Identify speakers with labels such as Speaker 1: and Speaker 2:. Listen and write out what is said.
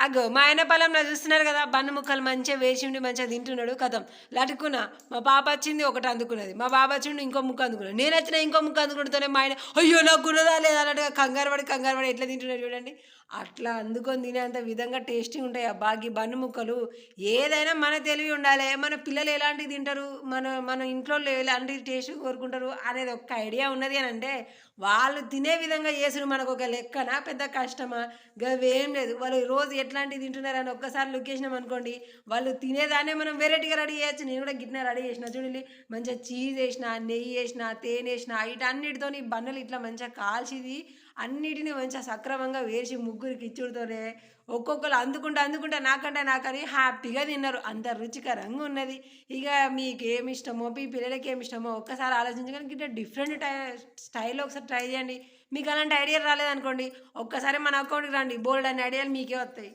Speaker 1: అగో మా ఆయన పొలంలో చూస్తున్నారు కదా బన్ను ముక్కలు మంచిగా వేసి ఉండి మంచిగా తింటున్నాడు కథం. లటుకున్న మా పాప వచ్చింది ఒకటి అందుకున్నది. మా బాబా వచ్చిండు ఇంకో ముక్క అందుకున్నాడు. నేను వచ్చిన ఇంకో ముక్క అందుకుంటూనే మా ఆయన అయ్యో నాకు ఉన్నదా లేదా కంగారు పడి కంగారు పడి ఎట్లా తింటున్నారు చూడండి. అట్లా అందుకొని తినేంత విధంగా టేస్టీ ఉంటాయి. ఆ బాగి బన్ను ముక్కలు ఏదైనా మన తెలివి ఉండాలి. మన పిల్లలు ఎలాంటివి తింటారు? మన మన ఇంట్లో ఎలాంటి టేస్ట్ కోరుకుంటారు అనేది ఒక్క ఐడియా ఉన్నది అని అంటే వాళ్ళు తినే విధంగా చేసుడు మనకు ఒక లెక్కన? పెద్ద కష్టమా? గవేం లేదు. వాళ్ళు రోజు ఎట్లాంటివి తింటున్నారని ఒక్కసారి లుక్ చేసినాం అనుకోండి వాళ్ళు తినేదాన్నే మనం వెరైటీగా రెడీ చేయొచ్చు. నేను కూడా గిట్న రెడీ చేసిన చూడండి. మంచిగా చీజ్ వేసిన నెయ్యి వేసిన తేనె వేసిన వీటన్నిటితో బన్నులు ఇట్లా మంచిగా కాల్చిది. అన్నిటిని మంచిగా సక్రమంగా వేసి ముగ్గురికి ఇచ్చుడుతోనే ఒక్కొక్కరు అందుకుంటా అందుకుంటా నాకంటే నాకని హ్యాపీగా తిన్నారు. అంత రుచికరంగా ఉన్నది. ఇక మీకు ఏమి ఇష్టమో మీ పిల్లలకి ఏమి ఇష్టమో ఒక్కసారి ఆలోచించడానికి ఇట్లా డిఫరెంట్ టై స్టైల్లో ఒకసారి ట్రై చేయండి. మీకు అలాంటి ఐడియా రాలేదనుకోండి ఒక్కసారి మన అకౌంట్కి రండి. బోల్డ్ అనే ఐడియాలు మీకే వస్తాయి.